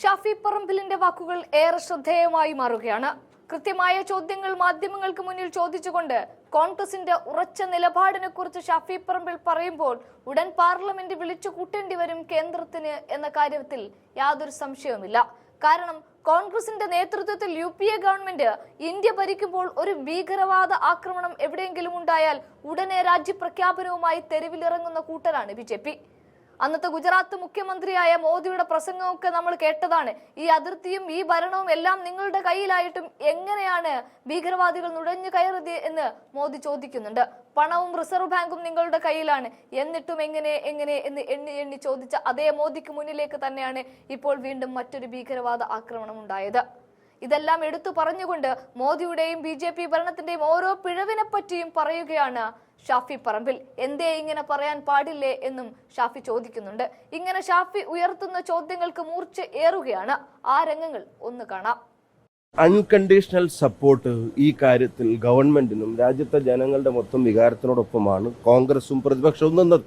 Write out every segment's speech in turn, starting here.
ഷാഫി പറമ്പിലിന്റെ വാക്കുകൾ ഏറെ ശ്രദ്ധേയമായി മാറുകയാണ്. കൃത്യമായ ചോദ്യങ്ങൾ മാധ്യമങ്ങൾക്ക് മുന്നിൽ ചോദിച്ചുകൊണ്ട് കോൺഗ്രസിന്റെ ഉറച്ച നിലപാടിനെ കുറിച്ച് ഷാഫി പറമ്പിൽ പറയുമ്പോൾ ഉടൻ പാർലമെന്റ് വിളിച്ചു കൂട്ടേണ്ടി വരും കേന്ദ്രത്തിന് എന്ന കാര്യത്തിൽ യാതൊരു സംശയവുമില്ല. കാരണം കോൺഗ്രസിന്റെ നേതൃത്വത്തിൽ U P A government India ഭരിക്കുമ്പോൾ ഒരു ഭീകരവാദ ആക്രമണം എവിടെയെങ്കിലും ഉണ്ടായാൽ ഉടനെ രാജ്യപ്രഖ്യാപനവുമായി തെരുവിലിറങ്ങുന്ന കൂട്ടരാണ് ബി അന്നത്തെ ഗുജറാത്ത് മുഖ്യമന്ത്രിയായ മോദിയുടെ പ്രസംഗമൊക്കെ നമ്മൾ കേട്ടതാണ്. ഈ അതിർത്തിയും ഈ ഭരണവും എല്ലാം നിങ്ങളുടെ കയ്യിലായിട്ടും എങ്ങനെയാണ് ഭീകരവാദികൾ നുഴഞ്ഞു കയറിയത് എന്ന് മോദി ചോദിക്കുന്നുണ്ട്. പണവും റിസർവ് ബാങ്കും നിങ്ങളുടെ കയ്യിലാണ്. എന്നിട്ടും എങ്ങനെ എങ്ങനെ എന്ന് എണ്ണി എണ്ണി ചോദിച്ച അതേ മോദിക്ക് മുന്നിലേക്ക് തന്നെയാണ് ഇപ്പോൾ വീണ്ടും മറ്റൊരു ഭീകരവാദ ആക്രമണം ഉണ്ടായത്. ഇതെല്ലാം എടുത്തു പറഞ്ഞുകൊണ്ട് മോദിയുടെയും ബി ജെ പി ഭരണത്തിന്റെയും ഓരോ പിഴവിനെ പറ്റിയും പറയുകയാണ് ഷാഫി പറമ്പിൽ. എന്തേ ഇങ്ങനെ പറയാൻ പാടില്ലേ എന്നും ഷാഫി ചോദിക്കുന്നുണ്ട്. ഇങ്ങനെ ഷാഫി ഉയർത്തുന്ന ചോദ്യങ്ങൾക്ക് മൂർച്ച ഏറുകയാണ്. ആ രംഗങ്ങൾ ഒന്ന് കാണാം. അൺകണ്ടീഷണൽ സപ്പോർട്ട് ഈ കാര്യത്തിൽ ഗവൺമെന്റിനും രാജ്യത്തെ ജനങ്ങളുടെ മൊത്തം വികാരത്തിനോടൊപ്പമാണ് കോൺഗ്രസും പ്രതിപക്ഷവും നിന്നത്.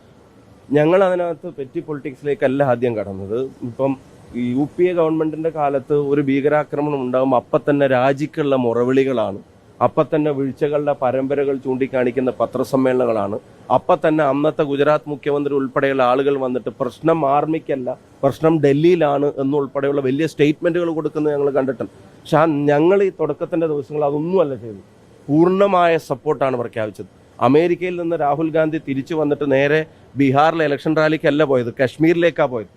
ഞങ്ങൾ അതിനകത്ത് പെറ്റി പൊളിറ്റിക്സിലേക്കല്ല ആദ്യം കടന്നത്. ഇപ്പം യു പി എ ഗവൺമെന്റിന്റെ കാലത്ത് ഒരു ഭീകരാക്രമണം ഉണ്ടാകുമ്പോൾ അപ്പം തന്നെ രാജിക്കുള്ള മുറവിളികളാണ്. അപ്പം തന്നെ വീഴ്ചകളുടെ പരമ്പരകൾ ചൂണ്ടിക്കാണിക്കുന്ന പത്രസമ്മേളനങ്ങളാണ്. അപ്പം തന്നെ അന്നത്തെ ഗുജറാത്ത് മുഖ്യമന്ത്രി ഉൾപ്പെടെയുള്ള ആളുകൾ വന്നിട്ട് പ്രശ്നം ആർമിക്കല്ല പ്രശ്നം ഡൽഹിയിലാണ് എന്നുൾപ്പെടെയുള്ള വലിയ സ്റ്റേറ്റ്മെന്റുകൾ കൊടുക്കുന്നത് ഞങ്ങൾ കണ്ടിട്ടുണ്ട്. പക്ഷെ ഞങ്ങൾ ഈ തുടക്കത്തിന്റെ ദിവസങ്ങൾ അതൊന്നുമല്ല ചെയ്തത്. പൂർണമായ സപ്പോർട്ടാണ് പ്രഖ്യാപിച്ചത്. അമേരിക്കയിൽ നിന്ന് രാഹുൽ ഗാന്ധി തിരിച്ചു വന്നിട്ട് നേരെ ബീഹാറിലെ ഇലക്ഷൻ റാലിക്കല്ല പോയത് കശ്മീരിലേക്കാണ് പോയത്.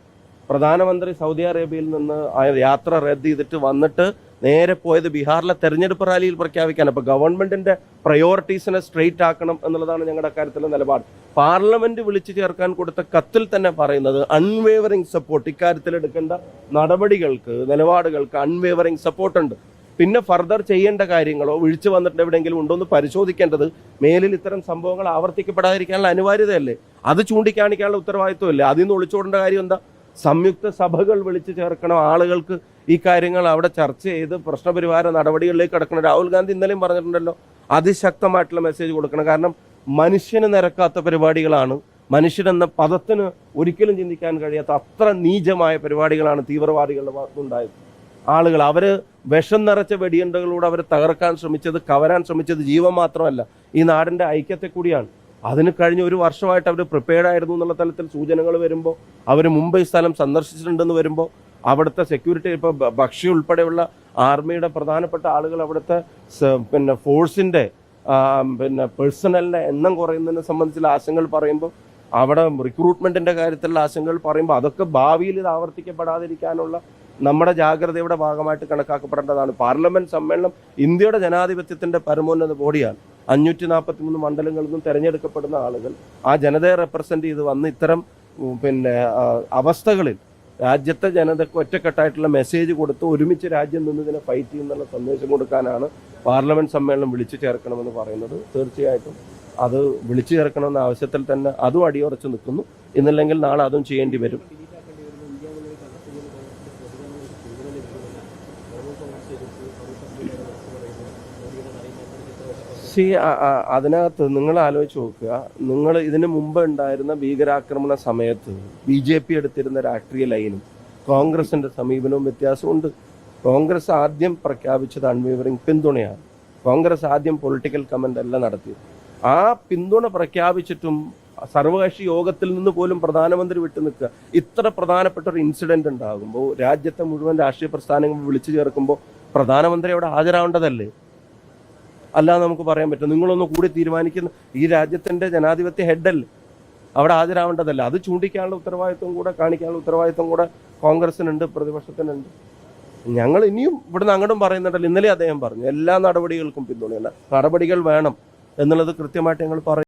പ്രധാനമന്ത്രി സൗദി അറേബ്യയിൽ നിന്ന് യാത്ര റദ്ദ് ചെയ്തിട്ട് വന്നിട്ട് നേരെ പോയത് ബീഹാറിലെ തെരഞ്ഞെടുപ്പ് റാലിയിൽ പ്രഖ്യാപിക്കാൻ അപ്പോൾ ഗവൺമെന്റിന്റെ പ്രയോറിറ്റീസിനെ സ്ട്രെയിറ്റ് ആക്കണം എന്നുള്ളതാണ് ഞങ്ങളുടെ കാര്യത്തിലെ നിലപാട്. പാർലമെന്റ് വിളിച്ചു ചേർക്കാൻ കൊടുത്ത കത്തിൽ തന്നെ പറയുന്നത് അൺവേവറിംഗ് സപ്പോർട്ട് ഇക്കാര്യത്തിൽ എടുക്കേണ്ട നടപടികൾക്ക് നിലപാടുകൾക്ക് അൺവേവറിംഗ് സപ്പോർട്ട് ഉണ്ട്. പിന്നെ ഫർദർ ചെയ്യേണ്ട കാര്യങ്ങളോ വിളിച്ചു വന്നിട്ട് എവിടെയെങ്കിലും ഉണ്ടോ എന്ന് പരിശോധിക്കേണ്ടത് മേലിൽ ഇത്തരം സംഭവങ്ങൾ ആവർത്തിക്കപ്പെടാതിരിക്കാനുള്ള അനിവാര്യതയല്ലേ? അത് ചൂണ്ടിക്കാണിക്കാനുള്ള ഉത്തരവാദിത്വമില്ല അതിൽ നിന്ന് ഒളിച്ചോടേണ്ട കാര്യം എന്താ? സംയുക്ത സഭകൾ വിളിച്ചു ചേർക്കണം. ആളുകൾക്ക് ഈ കാര്യങ്ങൾ അവിടെ ചർച്ച ചെയ്ത് പ്രശ്നപരിഹാര നടപടികളിലേക്ക് കടക്കണം. രാഹുൽ ഗാന്ധി ഇന്നലെയും പറഞ്ഞിട്ടുണ്ടല്ലോ അതിശക്തമായിട്ടുള്ള മെസ്സേജ് കൊടുക്കണം. കാരണം മനുഷ്യന് നിരക്കാത്ത പരിപാടികളാണ്. മനുഷ്യനെന്ന പദത്തിന് ഒരിക്കലും ചിന്തിക്കാൻ കഴിയാത്ത അത്ര നീചമായ പരിപാടികളാണ് തീവ്രവാദികളുടെ ഭാഗത്തുണ്ടായത് ആളുകൾ അവർ വിഷം നിറച്ച വെടിയുണ്ടകളിലൂടെ അവർ തകർക്കാൻ ശ്രമിച്ചത് കവരാൻ ശ്രമിച്ചത് ജീവൻ മാത്രമല്ല ഈ നാടിന്റെ ഐക്യത്തെ കൂടിയാണ്. അതിന് കഴിഞ്ഞ ഒരു വർഷമായിട്ട് അവർ പ്രിപ്പയർഡ് ആയിരുന്നു എന്നുള്ള തലത്തിൽ സൂചനകൾ വരുമ്പോൾ അവർ മുംബൈ സ്ഥലം സന്ദർശിച്ചിട്ടുണ്ടെന്ന് വരുമ്പോൾ അവിടുത്തെ സെക്യൂരിറ്റി ഇപ്പോൾ ഭക്ഷ്യ ഉൾപ്പെടെയുള്ള ആർമിയുടെ പ്രധാനപ്പെട്ട ആളുകൾ അവിടുത്തെ പിന്നെ ഫോഴ്സിന്റെ പിന്നെ പേഴ്സണലിന്റെ എണ്ണം കുറയുന്നതിനെ സംബന്ധിച്ചുള്ള ആശങ്കകൾ പറയുമ്പോൾ അവിടെ റിക്രൂട്ട്മെന്റിന്റെ കാര്യത്തിലുള്ള ആശങ്കകൾ പറയുമ്പോൾ അതൊക്കെ ഭാവിയിൽ ഇത് ആവർത്തിക്കപ്പെടാതിരിക്കാനുള്ള നമ്മുടെ ജാഗ്രതയുടെ ഭാഗമായിട്ട് കണക്കാക്കപ്പെടേണ്ടതാണ്. പാർലമെന്റ് സമ്മേളനം ഇന്ത്യയുടെ ജനാധിപത്യത്തിന്റെ പരമോന്നത ബോഡിയാണ് അഞ്ഞൂറ്റി നാൽപ്പത്തി മൂന്ന് മണ്ഡലങ്ങളിൽ നിന്നും തിരഞ്ഞെടുക്കപ്പെടുന്ന ആളുകൾ ആ ജനതയെ റെപ്രസെന്റ് ചെയ്ത് വന്ന് ഇത്തരം പിന്നെ അവസ്ഥകളിൽ രാജ്യത്തെ ജനതയ്ക്ക് ഒറ്റക്കെട്ടായിട്ടുള്ള മെസ്സേജ് കൊടുത്ത് ഒരുമിച്ച് രാജ്യം നിന്ന് ഇതിനെ ഫൈറ്റ് ചെയ്യുന്നുള്ള സന്ദേശം കൊടുക്കാനാണ് പാർലമെന്റ് സമ്മേളനം വിളിച്ചു ചേർക്കണമെന്ന് പറയുന്നത്. തീർച്ചയായിട്ടും അത് വിളിച്ചു ചേർക്കണമെന്ന ആവശ്യത്തിൽ തന്നെ അതും അടിയുറച്ച് നിൽക്കുന്നു. ഇന്നില്ലെങ്കിൽ നാളെ അതും ചെയ്യേണ്ടി വരും. സി അതിനകത്ത് നിങ്ങൾ ആലോചിച്ച് നോക്കുക. നിങ്ങൾ ഇതിന് മുമ്പ് ഉണ്ടായിരുന്ന ഭീകരാക്രമണ സമയത്ത് ബി ജെ പി എടുത്തിരുന്ന രാഷ്ട്രീയ ലൈനും കോൺഗ്രസിന്റെ സമീപനവും വ്യത്യാസമുണ്ട് കോൺഗ്രസ് ആദ്യം പ്രഖ്യാപിച്ചത് അൺവേവറിംഗ് പിന്തുണയാണ്. കോൺഗ്രസ് ആദ്യം പൊളിറ്റിക്കൽ കമന്റ് അല്ല നടത്തിയത്. ആ പിന്തുണ പ്രഖ്യാപിച്ചിട്ടും സർവകക്ഷി യോഗത്തിൽ നിന്ന് പോലും പ്രധാനമന്ത്രി വിട്ടു നിൽക്കുക. ഇത്ര പ്രധാനപ്പെട്ട ഒരു ഇൻസിഡന്റ് ഉണ്ടാകുമ്പോൾ രാജ്യത്തെ മുഴുവൻ രാഷ്ട്രീയ പ്രസ്ഥാനങ്ങൾ വിളിച്ചു ചേർക്കുമ്പോൾ പ്രധാനമന്ത്രി അവിടെ ഹാജരാവേണ്ടതല്ലേ? അല്ലാതെ നമുക്ക് പറയാൻ പറ്റും നിങ്ങളൊന്ന് കൂടി തീരുമാനിക്കുന്ന ഈ രാജ്യത്തിന്റെ ജനാധിപത്യ ഹെഡല്ലേ? അവിടെ ഹാജരാവേണ്ടതല്ല. അത് ചൂണ്ടിക്കാനുള്ള ഉത്തരവാദിത്വം കൂടെ കാണിക്കാനുള്ള ഉത്തരവാദിത്വം കൂടെ കോൺഗ്രസിനുണ്ട് പ്രതിപക്ഷത്തിനുണ്ട്. ഞങ്ങൾ ഇനിയും ഇവിടുന്ന് അങ്ങോട്ടും പറയുന്നുണ്ടല്ലോ. ഇന്നലെ അദ്ദേഹം പറഞ്ഞു എല്ലാ നടപടികൾക്കും പിന്തുണയല്ല നടപടികൾ വേണം എന്നുള്ളത് കൃത്യമായിട്ട് ഞങ്ങൾ പറയും